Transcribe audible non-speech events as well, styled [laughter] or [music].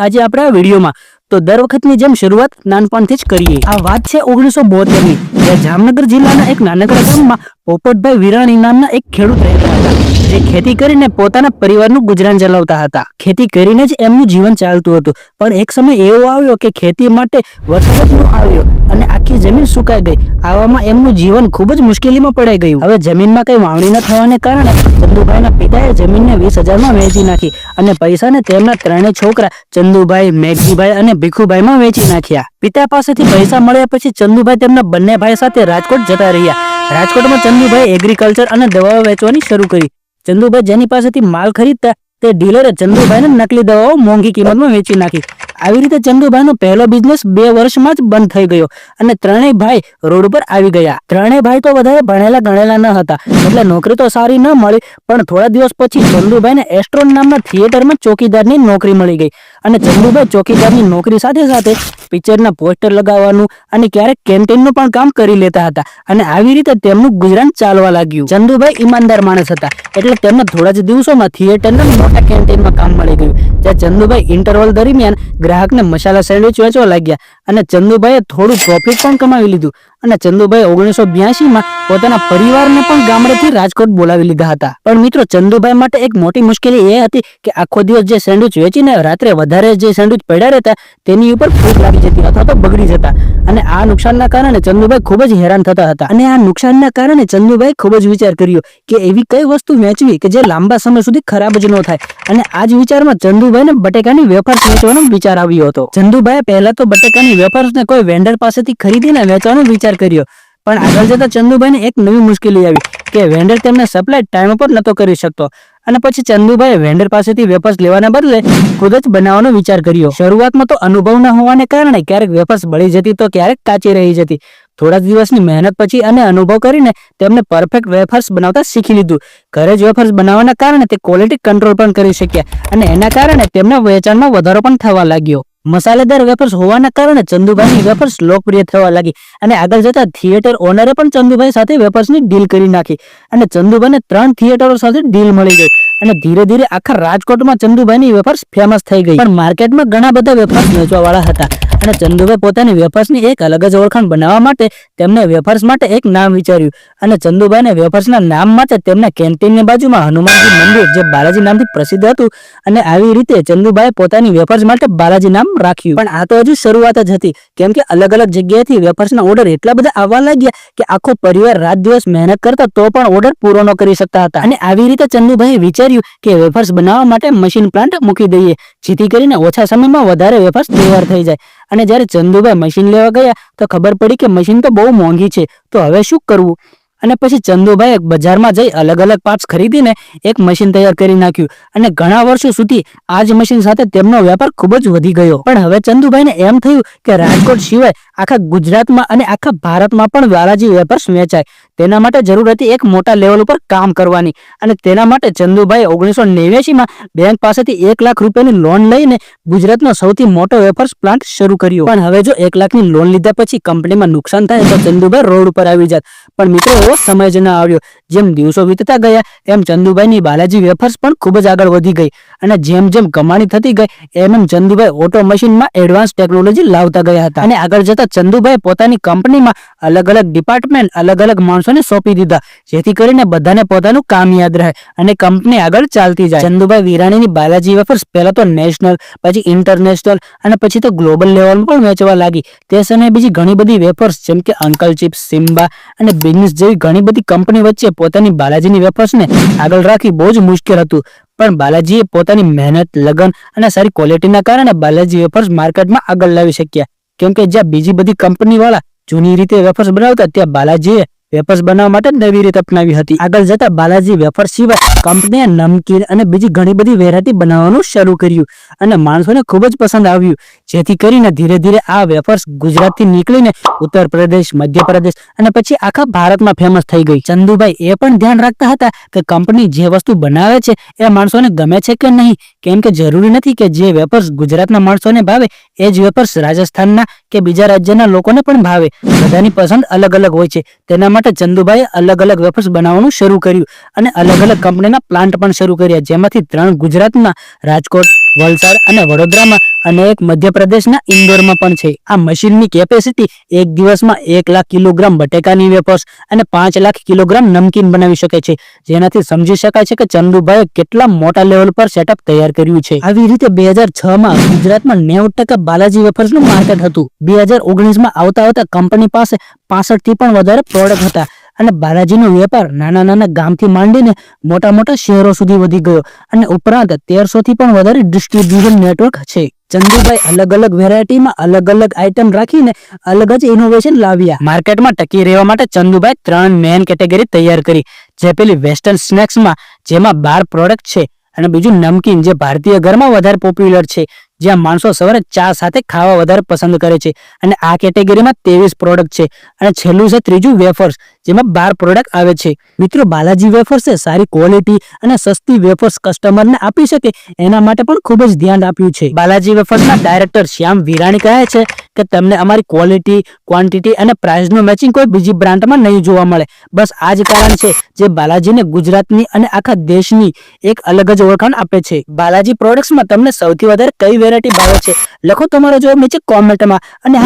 આજે આપણે આ વિડીયોમાં. તો દર વખતની જેમ શરૂઆત નાનપણથી જ કરીએ. આ વાત છે ઓગણીસો બોતેરની, જ્યાં જામનગર જિલ્લાના એક નાનકડા ગામમાં પોપટભાઈ વિરાણી નામના એક ખેડૂત રહેતા હતા, જે ખેતી કરીને પોતાના પરિવારનું ગુજરાન ચલાવતા હતા. ખેતી કરીને જ એમનું જીવન ચાલતું હતું, પણ એક સમય એવો આવ્યો કે ખેતી માટે વરસાદ ન આવ્યો અને આખી જમીન સુકાઈ ગઈ. આવામાં એમનું જીવન ખૂબ જ મુશ્કેલીમાં પડાઈ ગયું. હવે જમીનમાં કઈ વાવણી ન થવાને કારણે ચંદુભાઈના પિતાએ જમીનને વીસ હજારમાં વેચી નાખી અને પૈસાને તેમના ત્રણેય છોકરા ચંદુભાઈ, મેઘજીભાઈ અને ભીખુભાઈમાં વેચી નાખ્યા. પિતા પાસેથી પૈસા મળ્યા પછી ચંદુભાઈ તેમના બંને ભાઈ સાથે રાજકોટ જતા રહ્યા. રાજકોટમાં ચંદુભાઈ એગ્રીકલ્ચર અને દવાઓ વેચવાની શરૂ કરી. ચંદુભાઈ જેની પાસેથી માલ ખરીદતા તે ડીલરે ચંદુભાઈને નકલી દવાઓ મોંઘી કિંમતમાં વેચી નાખી. આવી રીતે ચંદુભાઈનો પહેલો બિઝનેસ બે વર્ષમાં જ બંધ થઈ ગયો અને ત્રણેય ભાઈ રોડ પર આવી ગયા. ત્રણેય ભાઈ તો વધારે ભણેલા ગણેલા ન હતા. એટલે નોકરી તો સારી ન મળી, પણ થોડા દિવસ પછી ચંદુભાઈને એસ્ટ્રોન નામના થિયેટરમાં ચોકીદારની નોકરી મળી ગઈ. અને ચંદુભાઈ ચોકીદારની નોકરી સાથે સાથે પિક્ચરના પોસ્ટર લગાવવાનું અને ક્યારેક કેન્ટીનનું પણ કામ કરી લેતા હતા. અને આવી રીતે તેમનું ગુજરાન ચાલવા લાગ્યું. ચંદુભાઈ ઈમાનદાર માણસ હતા. એટલે તેમને થોડા જ દિવસોમાં થિયેટરના મોટા કેન્ટીનમાં કામ મળી ગયું. જ્યાં ચંદુભાઈ ઇન્ટરવલ દરમિયાન ગ્રાહકને મસાલા સેન્ડવિચ વેચવા લાગ્યા અને ચંદુભાઈએ થોડું પ્રોફિટ પણ કમાવી લીધું. અને ચંદુભાઈ ઓગણીસો બ્યાસીમાં પોતાના પરિવારને પણ ગામડેથી રાજકોટ બોલાવી લીધા હતા. પણ મિત્રો, ચંદુભાઈ માટે એક મોટી મુશ્કેલી એ હતી કે આખો દિવસ જે સેન્ડવિચ વેચીને રાત્રે વધારે જે સેન્ડવિચ પડ્યા રહેતા, તેની ઉપર ફૂગ લાગી જતી અથવા તો બગડી જતા. અને આ નુકસાનના કારણે ચંદુભાઈ ખૂબ જ હેરાન થતા હતા. અને આ નુકસાનના કારણે ચંદુભાઈ ખૂબ જ વિચાર કર્યો કે એવી કઈ વસ્તુ વેચવી કે જે લાંબા સમય સુધી ખરાબ જ ન થાય. અને આ જ વિચારમાં ચંદુભાઈને બટેકાની વેફર્સ વેચવાનો વિચાર આવ્યો હતો. ચંદુભાઈએ પહેલા તો બટેકાની વેફર્સને કોઈ વેન્ડર પાસેથી ખરીદીને વેચવાનો વિચાર કર્યો. પણ આગળ જતા ચંદુભાઈને એક નવી મુશ્કેલી આવી કે વેન્ડર તેમને સપ્લાય ટાઈમ પર નતો કરી શકતો. અને પછી ચંદુભાઈ વેન્ડર પાસેથી વેફર્સ લેવાના બદલે ખુદ જ બનાવવાનો વિચાર કર્યો. શરૂઆતમાં તો અનુભવ ન હોવાને કારણે ક્યારેક વેફર્સ બળી જતી તો ક્યારેક કાચી રહી જતી. થોડા દિવસની મહેનત પછી અને અનુભવ કરીને તેમને પરફેક્ટ વેફર્સ બનાવતા શીખી લીધું. ઘરે જ વેફર્સ બનાવવાના કારણે તે ક્વોલિટી કંટ્રોલ પણ કરી શક્યા અને એના કારણે તેમને વેચાણમાં વધારો પણ થવા લાગ્યો. મસાલેદાર વેફર્સ હોવાના કારણે ચંદુભાઈની [coughs] વેફર્સ લોકપ્રિય થવા લાગી અને આગળ જતા થિયેટર ઓનરે પણ ચંદુભાઈ સાથે વેફર્સની ડીલ કરી નાખી અને ચંદુભાઈને ત્રણ થિયેટરો સાથે ડીલ મળી ગઈ અને ધીરે ધીરે આખા રાજકોટમાં ચંદુભાઈની વેફર્સ ફેમસ થઈ ગઈ. પણ માર્કેટમાં ઘણા બધા વેફર્સ વેચવા વાળા હતા. અને ચંદુભાઈ પોતાની વેફર્સની એક અલગ જ ઓળખાણ બનાવવા માટે તેમને વેફર્સ માટે એક નામ વિચાર્યું. અને ચંદુભાઈને વેફર્સના નામ માટે તેમને કેન્ટીનની બાજુમાં હનુમાનજી મંદિર, જે બાલાજી નામથી પ્રસિદ્ધ હતું. અને આવી રીતે ચંદુભાઈએ પોતાની વેફર્સ માટે બાલાજી નામ રાખ્યું. પણ આ તો હજુ શરૂઆત જ હતી. કેમ કે અલગ અલગ જગ્યાએથી વેફર્સના ઓર્ડર એટલા બધા આવવા લાગ્યા કે આખો પરિવાર રાત દિવસ મહેનત કરતા તો પણ ઓર્ડર પૂરો ન કરી શકતા હતા. અને આવી રીતે ચંદુભાઈએ વિચાર્યું કે વેફર્સ બનાવવા માટે મશીન પ્લાન્ટ મૂકી દઈએ. જેથી કરીને ઓછા સમયમાં વધારે વેફર્સ તૈયાર થઈ જાય. અને જ્યારે ચંદુભાઈ મશીન લેવા ગયા, તો ખબર પડી કે મશીન તો બહુ મોંઘી છે. તો હવે શું કરવું? અને પછી ચંદુભાઈએ બજારમાં જઈ અલગ અલગ પાર્ટ્સ ખરીદીને એક મશીન તૈયાર કરી નાખ્યું. અને ઘણા વર્ષો સુધી આ જ મશીન સાથે તેમનો વેપાર ખૂબ જ વધી ગયો. પણ હવે ચંદુભાઈને એમ થયું કે રાજકોટ સિવાય આખા ગુજરાતમાં અને આખા ભારતમાં પણ વાલાજી વેપર્સ વેચાય તેના માટે જરૂર હતી એક મોટા લેવલ ઉપર કામ કરવાની. અને તેના માટે ચંદુભાઈ ઓગણીસો નેવ્યાસીમાં બેંક પાસેથી એક લાખ રૂપિયાની લોન લઈને ગુજરાતનો સૌથી મોટો વેફર્સ પ્લાન્ટ શરૂ કર્યો. પણ હવે જો એક લાખની લોન લીધા પછી કંપનીમાં નુકસાન થાય તો ચંદુભાઈ રોડ ઉપર આવી જાત. પણ મિત્રો, એવો સમય જ ન આવ્યો. જેમ દિવસો વીતતા ગયા, એમ ચંદુભાઈની બાલાજી વેફર્સ પણ ખૂબ જ આગળ વધી ગઈ. અને જેમ જેમ કમાણી થતી ગઈ, એમ એમ ચંદુભાઈ ઓટો મશીનમાં એડવાન્સ ટેકનોલોજી લાવતા ગયા હતા. અને આગળ જતા ચંદુભાઈ પોતાની કંપનીમાં અલગ અલગ ડિપાર્ટમેન્ટ અલગ અલગ માણસોને સોંપી દીધા. જેથી કરીને બધાને પોતાનું કામ યાદ રહે અને કંપની આગળ ચાલતી જાય. ચંદુભાઈ વિરાણીની બાલાજી વેફર્સ પહેલા તો નેશનલ, પછી ઇન્ટરનેશનલ અને પછી તો ગ્લોબલ લેવલ પણ વેચવા લાગી. તે સમયે બીજી ઘણી બધી વેફર્સ, જેમ કે અંકલ ચિપ્સ, સિમ્બા અને બિઝનેસ જેવી ઘણી બધી કંપની વચ્ચે પોતાની બાલાજીની વેફર્સને આગળ રાખવી બહુ જ મુશ્કેલ હતું. પણ બાલાજીએ પોતાની મહેનત, લગન અને સારી ક્વોલિટીના કારણે બાલાજી વેફર્સ માર્કેટમાં આગળ લાવી શક્યા. કેમ કે જ્યાં બીજી બધી કંપની વાળા જૂની રીતે વેફર્સ બનાવતા ત્યાં બાલાજીએ વેફર્સ બનાવવા માટે નવી રીત અપનાવી હતી. આગળ જતા બાલાજી વેફર સિવાય કંપનીએ નમકીન અને બીજી ઘણી બધી વેરાયટી બનાવવાનું શરૂ કર્યું અને માણસોને ખૂબ જ પસંદ આવ્યું. જેથી કરીને ધીરે ધીરે આ વેફર્સ ગુજરાતથી નીકળીને ઉત્તર પ્રદેશ, મધ્યપ્રદેશ અને પછી આખા ભારતમાં ફેમસ થઈ ગઈ. ચંદુભાઈ એ પણ ધ્યાન રાખતા હતા કે કંપની જે વસ્તુ બનાવે છે એ માણસોને ગમે છે કે નહીં. કેમ કે જરૂરી નથી કે જે વેફર્સ ગુજરાતના માણસોને ભાવે એ જ વેફર્સ રાજસ્થાનના કે બીજા રાજ્યના લોકોને પણ ભાવે. બધાની પસંદ અલગ અલગ હોય છે. તેના ચંદુભાઈએ અલગ અલગ વેફર્સ બનાવવાનું શરૂ કર્યું અને અલગ અલગ કંપનીના પ્લાન્ટ પણ શરૂ કર્યા, જેમાંથી ત્રણ ગુજરાતમાં રાજકોટ, વલસાડ અને વડોદરામાં અને એક મધ્યપ્રદેશના ઇન્દોરમાં પણ છે. આ મશીનની કેપેસિટી એક દિવસમાં એક લાખ કિલોગ્રામ બટેકાની વેફર્સ અને પાંચ લાખ કિલોગ્રામ નમકીન બનાવી શકે છે. જેનાથી સમજી શકાય છે કે ચંદુભાઈએ કેટલા મોટા લેવલ પર સેટઅપ તૈયાર કર્યું છે. આવી રીતે બે હજાર છમાં ગુજરાતમાં નેવું ટકા બાલાજી વેફર્સનું માર્કેટ હતું. બે હજાર ઓગણીસમાં આવતા આવતા કંપની પાસે પાસઠથી પણ વધારે પ્રોડક્ટ હતા અને બાલાજીનો વેપાર નાના નાના ગામથી માંડીને મોટા મોટા શહેરો સુધી વધી ગયો અને ઉપરાંત તેરસો થી પણ વધારે ડિસ્ટ્રીબ્યુશન નેટવર્ક છે. ચંદુભાઈ અલગ અલગ વેરાયટીમાં અલગ અલગ આઇટમ રાખીને અલગ જ ઇનોવેશન લાવ્યા. માર્કેટમાં ટકી રહેવા માટે ચંદુભાઈ ત્રણ મેન કેટેગરી તૈયાર કરી. જે પેલી વેસ્ટર્ન સ્નેક્સમાં જેમાં બાર પ્રોડક્ટ છે અને બીજું નમકીન, જે ભારતીય ઘરમાં વધારે પોપ્યુલર છે. જ્યાં માણસો સવારે ચા સાથે ખાવા વધારે પસંદ કરે છે. અને આ કેટેગરીમાં ત્રેવીસ પ્રોડક્ટ છે અને છેલ્લું છે ત્રીજું વેફર્સ જેમાં બાર પ્રોડક્ટ આવે છે. મિત્રો, બાલાજી વેફર્સ એ સારી ક્વોલિટી અને સસ્તી વેફર્સ કસ્ટમરને આપી શકે, એના માટે પણ ખૂબ જ ધ્યાન આપ્યું છે. બાલાજી વેફર્સના ડાયરેક્ટર શ્યામ વિરાણી કહે છે કે તમને અમારી ક્વોલિટી ક્વોન્ટિટી અને પ્રાઇસનું મેચિંગ કોઈ બીજી બ્રાન્ડમાં નહીં જોવા મળે. બસ આ જ કારણ છે જે બાલાજીને ગુજરાતની અને આખા દેશની એક અલગ જ ઓળખાણ આપે છે. બાલાજી પ્રોડક્ટ્સમાં તમને સૌથી વધારે કઈ ભાવે છે. લખો તમારો જવાબ નીચે કોમેન્ટમાં અને